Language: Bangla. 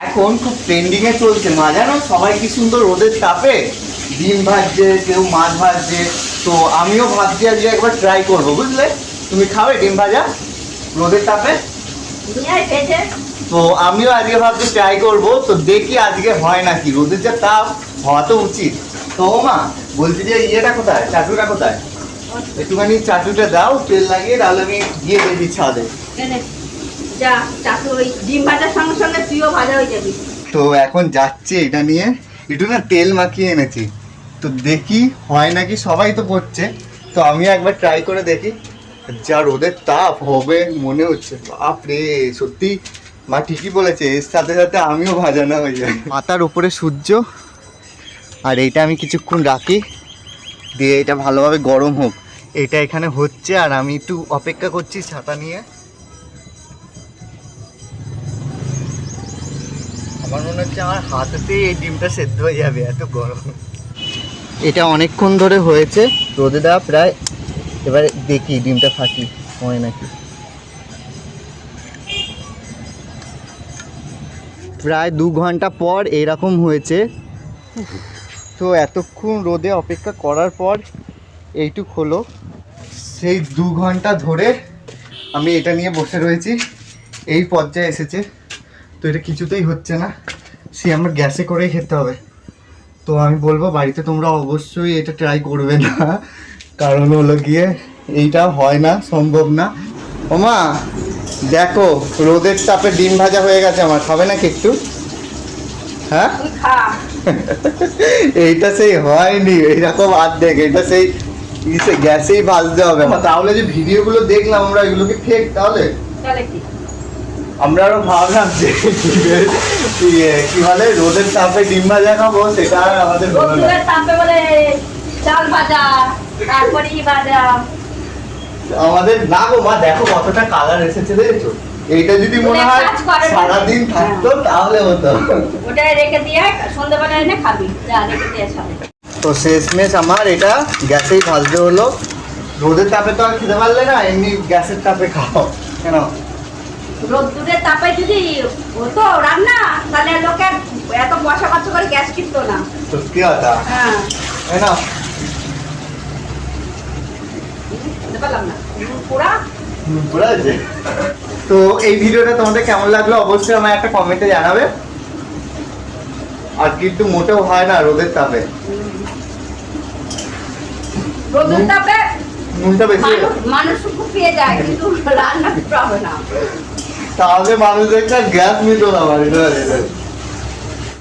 এখন খুব ট্রেন্ডিং এ চলছে মা জানো? সবাই কি সুন্দর রোদের তাপে ডিম ভাজছে কেউ মাছ ভাজছে। তো আমিও ভাবছি আজকে একবার ট্রাই করব বুঝলে? তুমি খাবে ডিম ভাজা রোদের তাপে? তো আমিও আজকে ভাবছি ট্রাই করব। তো দেখি আজকে হয় নাকি। রোদের যা তাপ হওয়া তো উচিত। তো মা বলছি যে ইয়েটা কোথায়? চাটুটা কোথায়? একটুখানি চাটুটা দাও তেল লাগিয়ে তাহলে আমি দিয়ে দেবি ছাদে। তো এখন যাচ্ছে এটা নিয়ে। একটু না তেল মাখিয়ে এনেছি। তো দেখি হয় নাকি সবাই তো করছে। তো আমি একবার ট্রাই করে দেখি। যা রোদের তাপ, হবে মনে হচ্ছে। বাপরে, সত্যি। মা ঠিকই বলেছে, এর সাথে সাথে আমিও ভাজানো হয়ে যাই মাথার উপরে সূর্য। আর এইটা আমি কিছুক্ষণ রাখি। দিয়ে এটা ভালোভাবে গরম হোক। এটা এখানে হচ্ছে, আর আমি একটু অপেক্ষা করছি ছাতা নিয়ে। আমার মনে হচ্ছে আমার হাতেতেই এই ডিমটা সেদ্ধ হয়ে যাবে, এত গরম। এটা অনেকক্ষণ ধরে হয়েছে। রোদে দেওয়া প্রায় এবারে দেখি ডিমটা ফাটি হয় নাকি। প্রায় দু ঘণ্টা পর এরকম হয়েছে। তো এতক্ষণ রোদে অপেক্ষা করার পর এইটুক হলো। সেই দু ঘণ্টা ধরে আমি এটা নিয়ে বসে রয়েছি। এই পর্যায়ে এসেছে। তো এটা কিছুতেই হচ্ছে না। সে আমার গ্যাসে করেই খেতে হবে। তো আমি বলব বাড়িতে তোমরা অবশ্যই এটা ট্রাই করবে না। কারণ হলো গিয়ে এইটা হয় না সম্ভব না। ওমা দেখো রোদের তাপে ডিম ভাজা হয়ে গেছে আমার। খাবে নাকি একটু? হ্যাঁ? এইটা সেই হয়নি। এইরকম অর্ধেক এটা সেই গ্যাসেই ভাজতে হবে। তাহলে যে ভিডিওগুলো দেখলাম আমরা এগুলোকে ফেক তাহলে? তাহলে কি? আমরা আরও ভাবলাম যে ইয়ে, কি বলে রোদের তাপে ডিম ভাজা খাব সেটা আর আমাদের না তাপে বলে চাল ভাজা তারপরে ভাজা। আমাদের না গো মা দেখো কতটা কালার এসেছে দেখেছ? এইটা যদি মনে হয়। সারাদিন থাকতো তাহলে হতো। ওটাই রেখে দিয়ে সন্ধ্যাবেলা এনে খাবি। যা রেখে দিয়ে তো শেষমেশ আমার এটা গ্যাসেই ভাজতে হলো। রোদের তাপে তো আর খেতে পারলে না এমনি গ্যাসের তাপে খাও। কেন? রোদ্দুরের তাপে যদি হতো রান্না তাহলে লোকে এত পয়সা খরচ করে গ্যাস কিনতো না। সত্যি কথা? হ্যাঁ। না? তো এই ভিডিওটা তোমাদের কেমন লাগল অবশ্যই আমার একটা কমেন্টে জানাবে। আর কিন্তু মোটেও হয় না রোদের তাপে। রোদ্দুর তাপে নুনটা বেশি মানুষ মানুষ শুকিয়ে যায় কিন্তু রান্না হবে না। তাহলে মানুষ একটা গ্যাস মিটো না বাড়িতে।